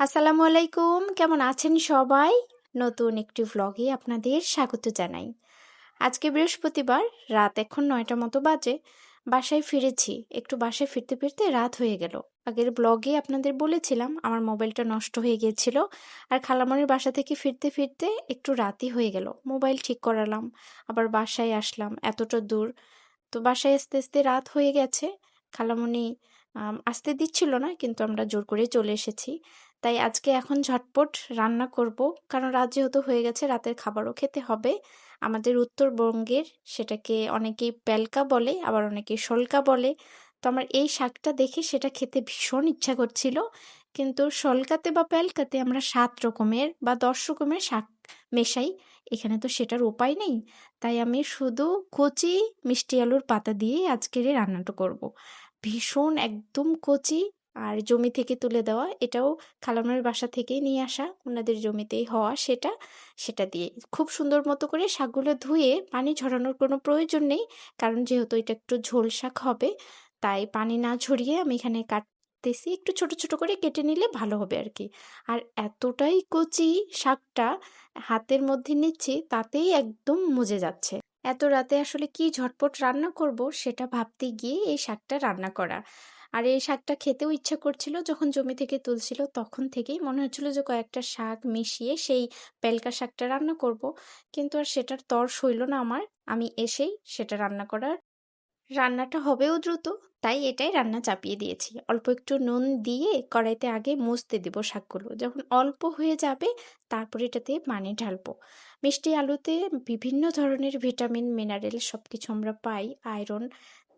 আসসালামু আলাইকুম। কেমন আছেন সবাই? নতুন একটি ভ্লগে আপনাদের স্বাগত জানাই। আজকে বৃহস্পতিবার রাত এখন নয়টা মতো বাজে। বাসায় ফিরেছি। একটু বাসায় ফিরতে ফিরতে রাত হয়ে গেল। আগের ব্লগে আপনাদের বলেছিলাম আমার মোবাইলটা নষ্ট হয়ে গিয়েছিল আর খালামণির বাসা থেকে ফিরতে ফিরতে একটু রাতই হয়ে গেল। মোবাইল ঠিক করালাম আবার বাসায় আসলাম এতটা দূর। তো বাসায় আস্তে আস্তে রাত হয়ে গেছে। খালামণি আম, আসতে দিচ্ছিল না, কিন্তু আমরা জোর করে চলে এসেছি। তাই আজকে এখন ঝটপট রান্না করব, কারণ রাত যেহেতু হয়ে গেছে, রাতের খাবারও খেতে হবে। আমাদের উত্তরবঙ্গের সেটাকে অনেকেই প্যালকা বলে, আবার অনেকে শলকা বলে। তো আমার এই শাকটা দেখে সেটা খেতে ভীষণ ইচ্ছা করছিল, কিন্তু শলকাতে বা প্যালকাতে আমরা সাত রকমের বা দশ রকমের শাক মেশাই। এখানে তো সেটার উপায় নেই। তাই আমি শুধু কচি, মিষ্টি আলুর পাতা দিয়ে আজকের এই রান্নাটা করব। ভীষণ একদম কচি আর জমি থেকে তুলে দেওয়া। এটাও খালামের বাসা থেকেই নিয়ে আসা। ওনাদের জমিতেই হওয়া সেটা সেটা দিয়ে। খুব সুন্দর মতো করে শাকগুলো ধুয়ে পানি ঝরানোর কোনো প্রয়োজন নেই, কারণ যেহেতু এটা একটু ঝোল শাক হবে, তাই পানি না ঝরিয়ে আমি এখানে কাটতেছি। একটু ছোট ছোট করে কেটে নিলে ভালো হবে আর কি আর এতটাই কচি শাকটা হাতের মধ্যে নিচ্ছি, তাতেই একদম মজে যাচ্ছে। এত রাতে আসলে কি ঝটপট রান্না করব সেটা ভাবতে গিয়ে এই শাকটা রান্না করা। আর এই শাকটা খেতেও ইচ্ছা করছিল যখন জমি থেকে তুলছিল তখন থেকেই মনে হচ্ছিল যে কয়েকটা শাক মিশিয়ে সেই পেলকা শাকটা রান্না করব। কিন্তু আর সেটার তর সইল না আমার। আমি এসেই সেটা রান্না করার রান্নাটা হবেও দ্রুত। তাই এটাই রান্না চাপিয়ে দিয়েছি। অল্প একটু নুন দিয়ে কড়াইতে আগে মুছতে দেব শাকগুলো। যখন অল্প হয়ে যাবে, তারপর এটাতে পানি ঢালবো। মিষ্টি আলুতে বিভিন্ন ধরনের ভিটামিন, মিনারেল সব কিছু আমরা পাই, আয়রন।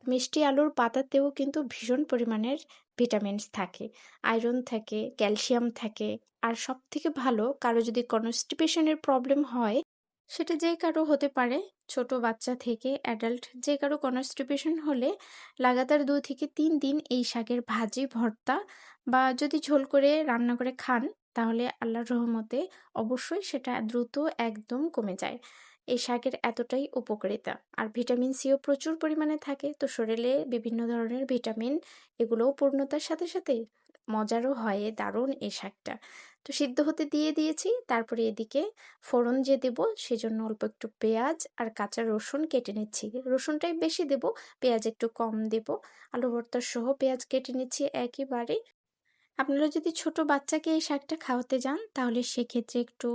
মিষ্টি আলুর পাতাতেও কিন্তু ভীষণ পরিমাণের ভিটামিনস থাকে। আয়রন থাকে, ক্যালসিয়াম থাকে। আর সব থেকে ভালো, কারও যদি কনস্টিপেশনের প্রবলেম হয় সেটা যে কারও হতে পারে। ছোট বাচ্চা থেকে অ্যাডাল্ট যে কারও কনস্টিপেশন হলে লাগাতার দু থেকে তিন দিন এই শাকের ভাজি, ভর্তা বা যদি ঝোল করে রান্না করে খান, তাহলে আল্লাহর রহমতে অবশ্যই সেটা দ্রুত একদম কমে যায়। এই শাকের এতটাই উপকারিতা। আর ভিটামিন সিও প্রচুর পরিমাণে থাকে। তো শরীরে বিভিন্ন ধরনের ভিটামিন এগুলোও পূর্ণতার সাথে সাথে মজারও হয় দারুণ এই শাকটা তো সিদ্ধ হতে দিয়ে দিয়েছি, তারপরে এদিকে ফোড়ন যে দেব সেজন্য অল্প একটু পেঁয়াজ আর কাঁচা রসুন কেটে নিচ্ছি। রসুনটাই বেশি দেব, পেঁয়াজ একটু কম দেব। আলু ভর্তার সহ পেঁয়াজ কেটে নিচ্ছি একেবারে। আপনারা যদি ছোট বাচ্চাকে এই শাকটা খাওয়াতে যান, তাহলে সেক্ষেত্রে একটু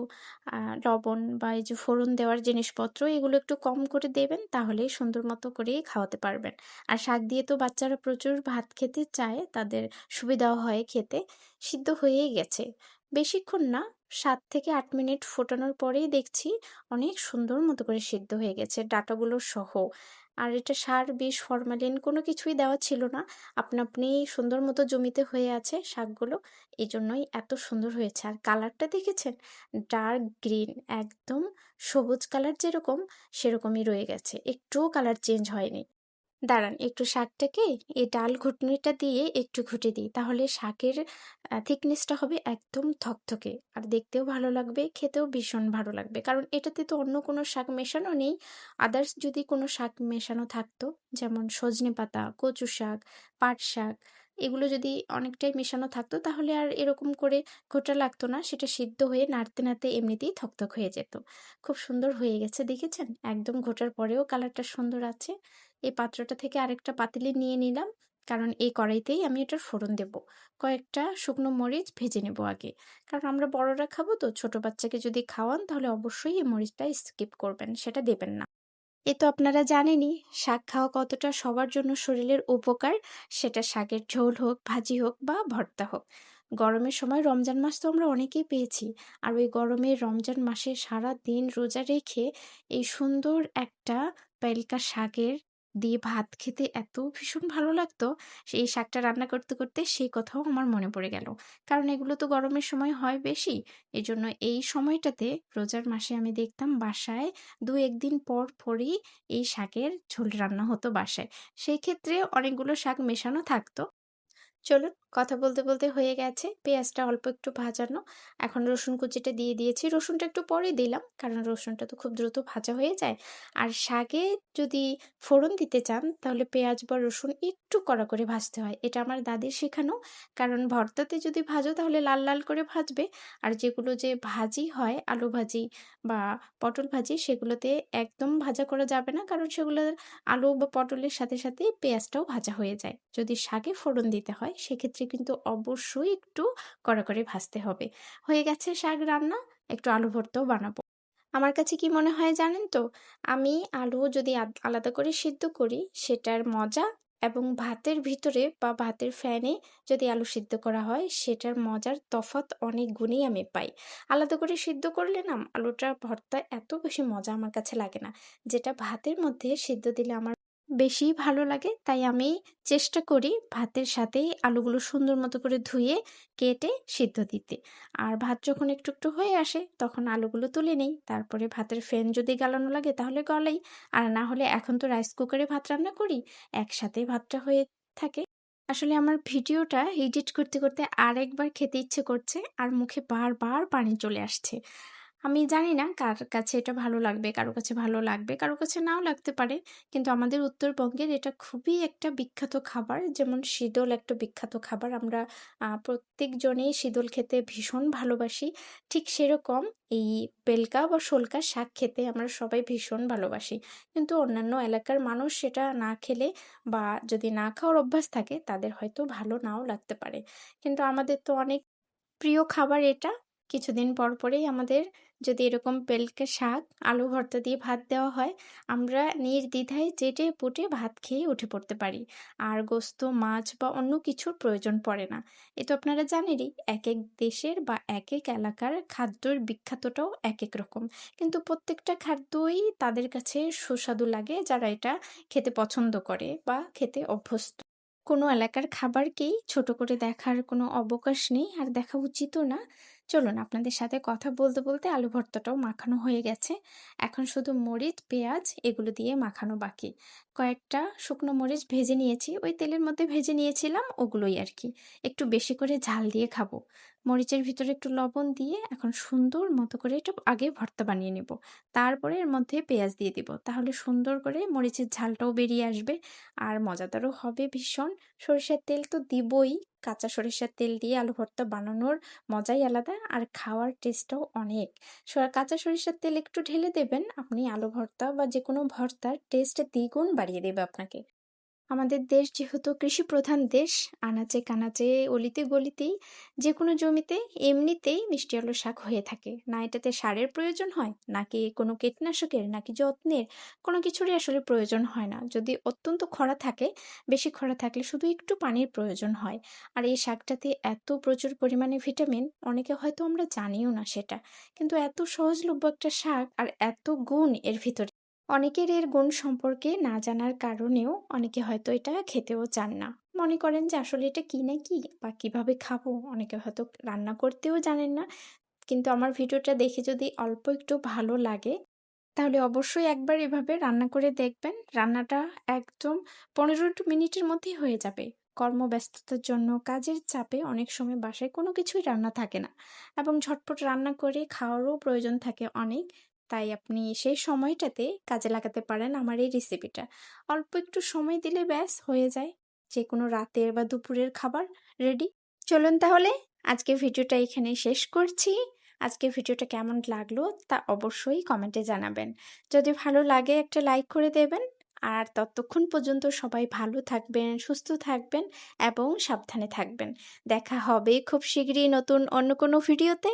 লবণ বা এই যে ফোড়ন দেওয়ার জিনিসপত্র এগুলো একটু কম করে দেবেন তাহলে সুন্দর মতো করেই খাওয়াতে পারবেন। আর শাক দিয়ে তো বাচ্চারা প্রচুর ভাত খেতে চায়, তাদের সুবিধাও হয় খেতে, সিদ্ধ হয়েই গেছে। বেশিক্ষণ না, সাত থেকে আট মিনিট ফোটানোর পরেই দেখছি অনেক সুন্দর মতো করে সিদ্ধ হয়ে গেছে ডাটাগুলো সহ। আর এটা সার, বিষ, ফরমালিন কোনো কিছুই দেওয়া ছিল না। আপনা আপনি সুন্দর মতো জমিতে হয়ে আছে শাকগুলো, এই জন্যই এত সুন্দর হয়েছে। আর কালারটা দেখেছেন? ডার্ক গ্রিন, একদম সবুজ কালার যেরকম, সেরকমই রয়ে গেছে। একটুও কালার চেঞ্জ হয়নি। দাঁড়ান, একটু শাকটাকে এই ডাল ঘুটনিটা দিয়ে একটু ঘুটে দিই। তাহলে শাকের থিকনেসটা হবে একদম থকথকে আর দেখতেও ভালো লাগবে, খেতেও ভীষণ ভালো লাগবে। কারণ এটাতে তো অন্য কোনো শাক মেশানো নেই। আদার্স যদি কোনো শাক মেশানো থাকতো, যেমন সজনে পাতা কচু শাক, পাট শাক, এগুলো যদি অনেকটাই মেশানো থাকতো, তাহলে আর এরকম করে ঘোটা লাগতো না। সেটা সিদ্ধ হয়ে নাড়তে নাড়তে এমনিতেই থকথক হয়ে যেত। খুব সুন্দর হয়ে গেছে, দেখেছেন? একদম ঘোটার পরেও কালারটা সুন্দর আছে। এই পাত্রটা থেকে আরেকটা পাতিলে নিয়ে নিলাম। কারণ এই কড়াইতেই আমি এটার ফোড়ন দেব। কয়েকটা শুকনো মরিচ ভেজে নেব আগে। কারণ আমরা বড়রা খাব তো, ছোট বাচ্চাকে যদি খাওয়ান তাহলে অবশ্যই এই মরিচটা স্কিপ করবেন, সেটা দেবেন না। এ তো আপনারা জানেনই, শাক খাওয়া কতটা সবার জন্য শরীরের উপকার, সেটা শাকের ঝোল হোক, ভাজি হোক বা ভর্তা হোক। গরমের সময় রমজান মাস তো আমরা অনেকেই পেয়েছি। আর ওই গরমে রমজান মাসে সারা দিন রোজা রেখে এই সুন্দর একটা পেলকা শাকের দিয়ে ভাত খেতে এত ভীষণ ভালো লাগতো, সেই শাকটা রান্না করতে করতে সেই কথাও আমার মনে পড়ে গেল। কারণ এগুলো তো গরমের সময় হয় বেশি। এজন্য এই সময়টাতে রোজার মাসে আমি দেখতাম বাসায় দু একদিন পর পরই এই শাকের ঝোল রান্না হতো বাসায়। সেই ক্ষেত্রে অনেকগুলো শাক মেশানো থাকতো। চলুন কথা বলতে বলতে হয়ে গেছে। পেঁয়াজটা অল্প একটু ভাজানো। এখন রসুন কুচিটা দিয়ে দিয়েছি। রসুনটা একটু পরে দিলাম, কারণ রসুনটা তো খুব দ্রুত ভাজা হয়ে যায়। আর শাকে যদি ফোড়ন দিতে চান, তাহলে পেঁয়াজ বা রসুন একটু কড়া করে ভাজতে হয়। এটা আমার দাদির শেখানো। কারণ ভর্তাতে যদি ভাজো, তাহলে লাল লাল করে ভাজবে। আর যেগুলো যে ভাজি হয়, আলু ভাজি বা পটল ভাজি, সেগুলোতে একদম ভাজা করা যাবে না। কারণ সেগুলো আলু বা পটলের সাথে সাথে পেঁয়াজটাও ভাজা হয়ে যায়। যদি শাকে ফোড়ন দিতে হয় সেক্ষেত্রে কিন্তু অবশ্যই একটু কড়া করে ভাজতে হবে। হয়ে গেছে শাক রান্না, একটু আলু ভর্তাও বানাবো। আমার কাছে কি মনে হয় জানেন তো? আমি আলু যদি আলাদা করে সিদ্ধ করি, সেটার মজা এবং ভাতের ভিতরে বা ভাতের ফ্যানে যদি আলু সিদ্ধ করা হয়, সেটার মজার তফাৎ অনেক গুণেই আমি পাই। আলাদা করে সিদ্ধ করলে না, আলুটা ভর্তা এত বেশি মজা আমার কাছে লাগে না। যেটা ভাতের মধ্যে সিদ্ধ দিলে আমার বেশি ভালো লাগে। তাই আমি চেষ্টা করি ভাতের সাথেই আলুগুলো সুন্দর মতো করে ধুয়ে, কেটে, সিদ্ধ দিতে। আর ভাত যখন একটু একটু হয়ে আসে, তখন আলুগুলো তুলে নেই। তারপরে ভাতের ফ্যান যদি গালানো লাগে, তাহলে গলাই। আর না হলে এখন তো রাইস কুকারে ভাত রান্না করি, একসাথে ভাতটা হয়ে থাকে। আসলে আমার ভিডিওটা এডিট করতে করতে আরেকবার খেতে ইচ্ছে করছে, আর মুখে বারবার পানি চলে আসছে। আমি জানি না কার কাছে এটা ভালো লাগবে, কারও কাছে ভালো লাগবে, কারও কাছে নাও লাগতে পারে। কিন্তু আমাদের উত্তরবঙ্গের এটা খুবই একটা বিখ্যাত খাবার। যেমন শীতল একটা বিখ্যাত খাবার। আমরা প্রত্যেকজনেই শীতল খেতে ভীষণ ভালোবাসি। ঠিক সেরকম এই পেলকা বা শোলকা শাক খেতে আমরা সবাই ভীষণ ভালোবাসি। কিন্তু অন্যান্য এলাকার মানুষ সেটা না খেলে বা যদি না খাওয়ার অভ্যাস থাকে, তাদের হয়তো ভালো নাও লাগতে পারে। কিন্তু আমাদের তো অনেক প্রিয় খাবার এটা। কিছুদিন পর পরেই আমাদের যদি এরকম পেলকে শাক, আলু ভর্তা দিয়ে ভাত দেওয়া হয়, আমরা নির্দ্বিধায় চেটে পুটে ভাত খেয়ে উঠে পড়তে পারি। আর গোস্ত, মাছ বা অন্য কিছুর প্রয়োজন পড়ে না। এ তো আপনারা জানেনই এক এক দেশের বা এক এক এলাকার খাদ্যর বিখ্যাতটাও এক এক রকম। কিন্তু প্রত্যেকটা খাদ্যই তাদের কাছে সুস্বাদু লাগে, যারা এটা খেতে পছন্দ করে বা খেতে অভ্যস্ত। কোনো এলাকার খাবারকেই ছোট করে দেখার কোনো অবকাশ নেই, আর দেখা উচিতও না। চলুন আপনাদের সাথে কথা বলতে বলতে আলু ভর্তাটাও মাখানো হয়ে গেছে। এখন শুধু মরিচ, পেঁয়াজ এগুলো দিয়ে মাখানো বাকি। কয়েকটা শুকনো মরিচ ভেজে নিয়েছি। ওই তেলের মধ্যে ভেজে নিয়েছিলাম, ওগুলোই আর কি। একটু বেশি করে ঝাল দিয়ে খাব। মরিচের ভিতরে একটু লবণ দিয়ে এখন সুন্দর মতো করে এটা আগে ভর্তা বানিয়ে নেব। তারপরে এর মধ্যে পেঁয়াজ দিয়ে দিব। তাহলে সুন্দর করে মরিচের ঝালটাও বেরিয়ে আসবে আর মজাদারও হবে ভীষণ। সরিষার তেল তো দিবই। কাঁচা সরিষার তেল দিয়ে আলু ভর্তা বানানোর মজাই আলাদা আর খাওয়ার টেস্টটাও অনেক। কাঁচা সরিষার তেল একটু ঢেলে দেবেন। আপনি আলু ভর্তা বা যে কোনো ভর্তার টেস্ট দ্বিগুণ বাড়িয়ে দেবে আপনাকে। আমাদের দেশ যেহেতু কৃষি প্রধান দেশ, আনাচে কানাচে, অলিতে গলিতেই যে কোনো জমিতে এমনিতেই মিষ্টি আলু শাক হয়ে থাকে। না এটাতে সারের প্রয়োজন হয়, নাকি কোনো কীটনাশকের, নাকি যত্নের, কোনো কিছুরই আসলে প্রয়োজন হয় না। যদি অত্যন্ত খরা থাকে, বেশি খরা থাকলে শুধু একটু পানির প্রয়োজন হয়। আর এই শাকটাতে এত প্রচুর পরিমাণে ভিটামিন, অনেকে হয়তো আমরা জানিও না সেটা। কিন্তু এত সহজলভ্য একটা শাক আর এত গুণ এর ভিতরে অনেকের এর গুণ সম্পর্কে না জানার কারণেও অনেকে হয়তো এটা খেতেও চান না। মনে করেন যে আসলে এটা কি না কি বা কীভাবে খাব? অনেকে হয়তো রান্না করতেও জানেন না। কিন্তু আমার ভিডিওটা দেখে যদি অল্প একটু ভালো লাগে, তাহলে অবশ্যই একবার এভাবে রান্না করে দেখবেন। রান্নাটা একদম পনেরো মিনিটের মধ্যেই হয়ে যাবে। কর্মব্যস্ততার জন্য, কাজের চাপে অনেক সময় বাসায় কোনো কিছুই রান্না থাকে না। এবং ঝটপট রান্না করে খাওয়ারও প্রয়োজন থাকে অনেক। তাই আপনি সেই সময়টাতে কাজে লাগাতে পারেন আমার এই রেসিপিটা অল্প একটু সময় দিলে ব্যাস, হয়ে যায়। যে কোনো রাতের বা দুপুরের খাবার রেডি চলুন তাহলে আজকে ভিডিওটা এখানে শেষ করছি। আজকে ভিডিওটা কেমন লাগল তা অবশ্যই কমেন্টে জানাবেন। যদি ভালো লাগে একটা লাইক করে দেবেন। আর ততক্ষণ পর্যন্ত সবাই ভালো থাকবেন, সুস্থ থাকবেন এবং সাবধানে থাকবেন। দেখা হবে খুব শীঘ্রই নতুন অন্য কোনো ভিডিওতে